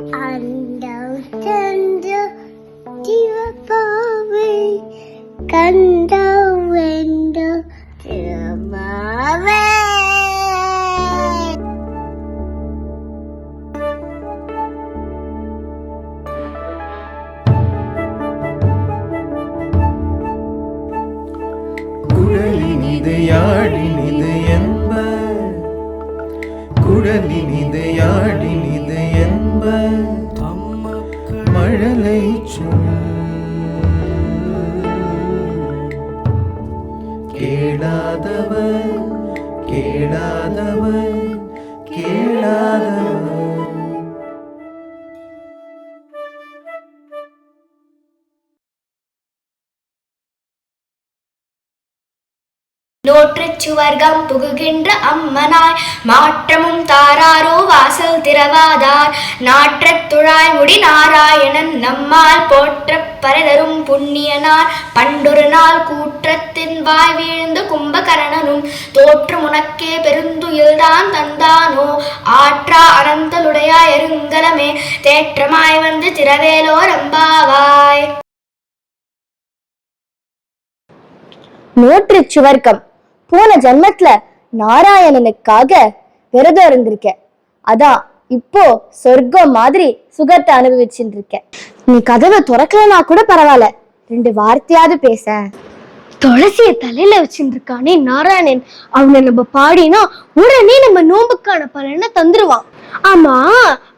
அண்டம் சென்ற சிவபாவை கண்டம் வென்ற சிவப்பாவை குழலினிது யாழினிது என்ப குழலினிது யாழினிது மழலை சொல் கேளாதவர் கேளாதவர் கேளாதவர். நோற்றுச் சுவர்க்கம் புகுகின்ற அம்மனாய் மாற்றமும் தாராரோ வாசல் திறவாதார். நாற்றத் துழாய் முடி நாராயணன் நம்மால் போற்றப் பரதரும் புண்ணியனார். பண்டொரு நாள் கூற்றத்தின் வாய் வீழ்ந்து கும்பகரணனும் தோற்று உனக்கே பெருந்துயில்தான் தந்தானோ. ஆற்றா அனந்தலுடையா எருங்கலமே தேற்றமாய் வந்து திரவேலோ ரம்பாவாய் நூற்று சுவர்க்கம். போன ஜென்மத்துல நாராயணனுக்காக விரதம் இருந்திருக்கேன் அதான் இப்போ சொர்க்கம் மாதிரி சுகத்தை அனுபவிச்சுட்டு இருக்கேன் நீ கதவை துறக்கலனா கூட பரவாயில்ல. ரெண்டு வார்த்தையாவது பேச. துளசிய தலையில வச்சுட்டு இருக்கானே நாராயணன். அவனை நம்ம பாடினா உடனே நம்ம நோம்புக்கான பலனை தந்துருவான். ஆமா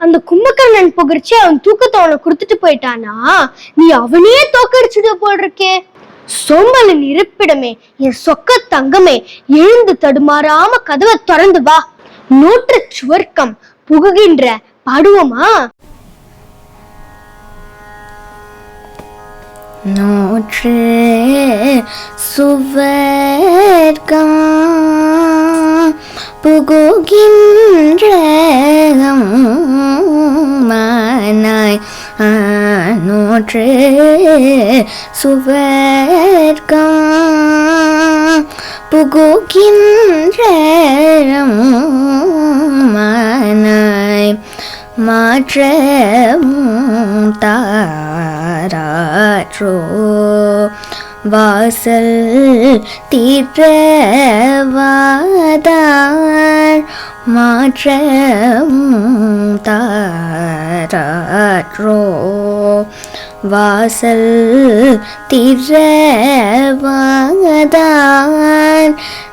அந்த கும்பகர்ணன் புகழ்ச்சி அவன் தூக்கத்தை அவனை கொடுத்துட்டு போயிட்டானா? நீ அவனையே தோக்கடிச்சுட்டு போல் இருக்கே சோம்பலின் இருப்பிடமே என் சொக்க தங்கமே எழுந்து தடுமாறாம கதவை திறந்து வா. நூற்று சுவர்க்கம் புகுகின்ற பாடுவோமா? நூற்று சுவர்க்கம் புகுகின்ற மனாய் நூற்று சுவர்க்கம் புகுகின்ற மானாய் மாற்றமும் தாராற்றோ வாசல் தீர்வாதார் மாற்றமும் தாராற்றோ வாசல் திறவாதார்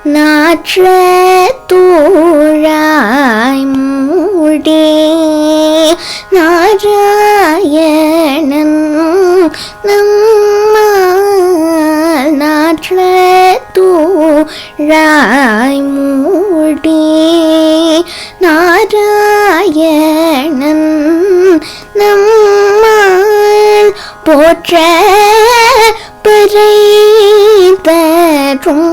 நாற்ற தூழாய் மூடி நாராயணன் தூழாய் மூடி நாராயணன் நம்மால் போற்ற பிறை தரும்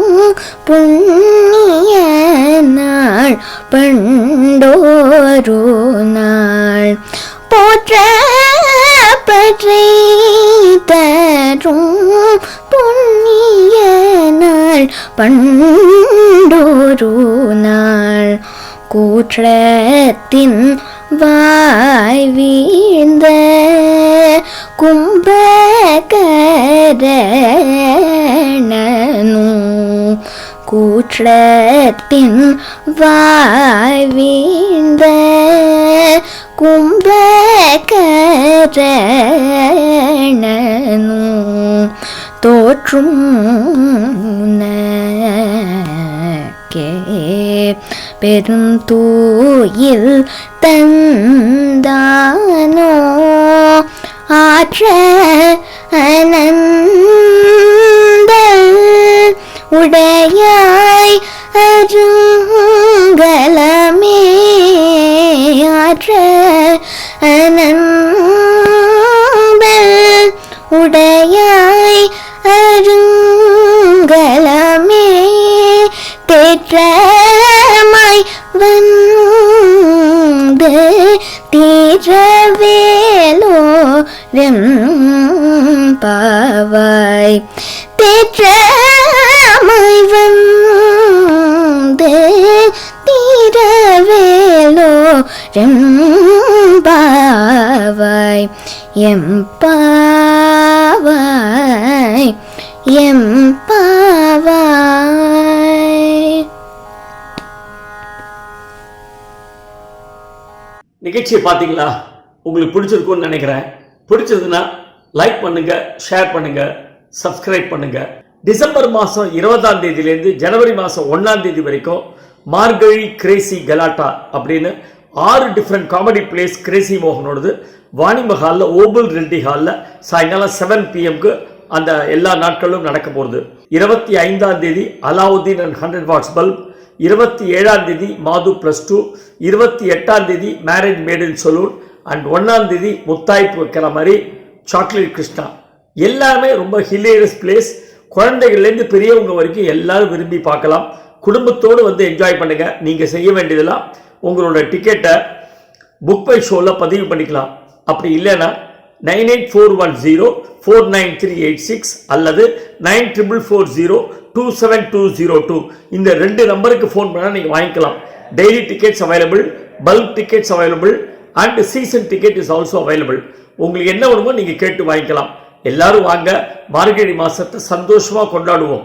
பண்டோரு நாள். கூற்றத்தின் வாய் வீழ்ந்த கும்பகரணனு. கூற்றத்தின் வாய் வீழ்ந்த கும்பகரணனு. தோற்றும் உனக்கே பெருந்தூயில் தந்தானோ? ஆற்ற அனந்த உடையாய் அருங்கலமே. ஆற்ற தீரவேலோ பாவாய். தேற்றமாய் வந்து தீரவேலோ பாவாய் எம் பாவாய். நிகழ்ச்சியை பார்த்தீங்களா? உங்களுக்கு பிடிச்சிருக்கும்னு நினைக்கிறேன். பிடிச்சதுன்னா லைக் பண்ணுங்க ஷேர் பண்ணுங்க சப்ஸ்கிரைப் பண்ணுங்க. டிசம்பர் மாதம் இருபதாம் தேதியிலேருந்து ஜனவரி மாதம் ஒன்றாம் தேதி வரைக்கும் மார்கழி கிரேசி கலாட்டா அப்படின்னு ஆறு டிஃப்ரெண்ட் காமெடி பிளேஸ் கிரேசி மோகனோடது வாணிம ஹாலில் ஓபல் ரெட்டி ஹாலில் சாயங்காலம் செவன் பிஎம்க்கு அந்த எல்லா நாட்களும் நடக்க போகுது. இருபத்தி ஐந்தாம் தேதி Aladdin and hundred watts bulb இருபத்தி ஏழாம் தேதி மாது ப்ளஸ் டூ இருபத்தி எட்டாம் தேதி marriage made in saloon and ஒன்றாம் தேதி முத்தாய்ப்பு வைக்கிற மாதிரி சாக்லேட் கிருஷ்ணா. எல்லாமே ரொம்ப ஹிலேரியஸ் பிளேஸ் குழந்தைகள்லேருந்து பெரியவங்க வரைக்கும் எல்லாரும் விரும்பி பார்க்கலாம். குடும்பத்தோடு வந்து என்ஜாய் பண்ணுங்கள் நீங்கள் செய்ய வேண்டியதெல்லாம் உங்களோட டிக்கெட்டை புக் பை ஷோவில் பதிவு பண்ணிக்கலாம். அப்படி இல்லைன்னா nine eight four one zero four nine three eight six அல்லது nine triple four zero two seven two zero two இந்த ரெண்டு நம்பருக்கு ஃபோன் பண்ணால் நீங்கள் வாங்கிக்கலாம். Daily tickets available bulk tickets available and season ticket is also available உங்களுக்கு என்ன வேணுமோ நீங்கள் கேட்டு வாங்கிக்கலாம். எல்லாரும் வாங்க மார்கழி மாதத்தை சந்தோஷமாக கொண்டாடுவோம்.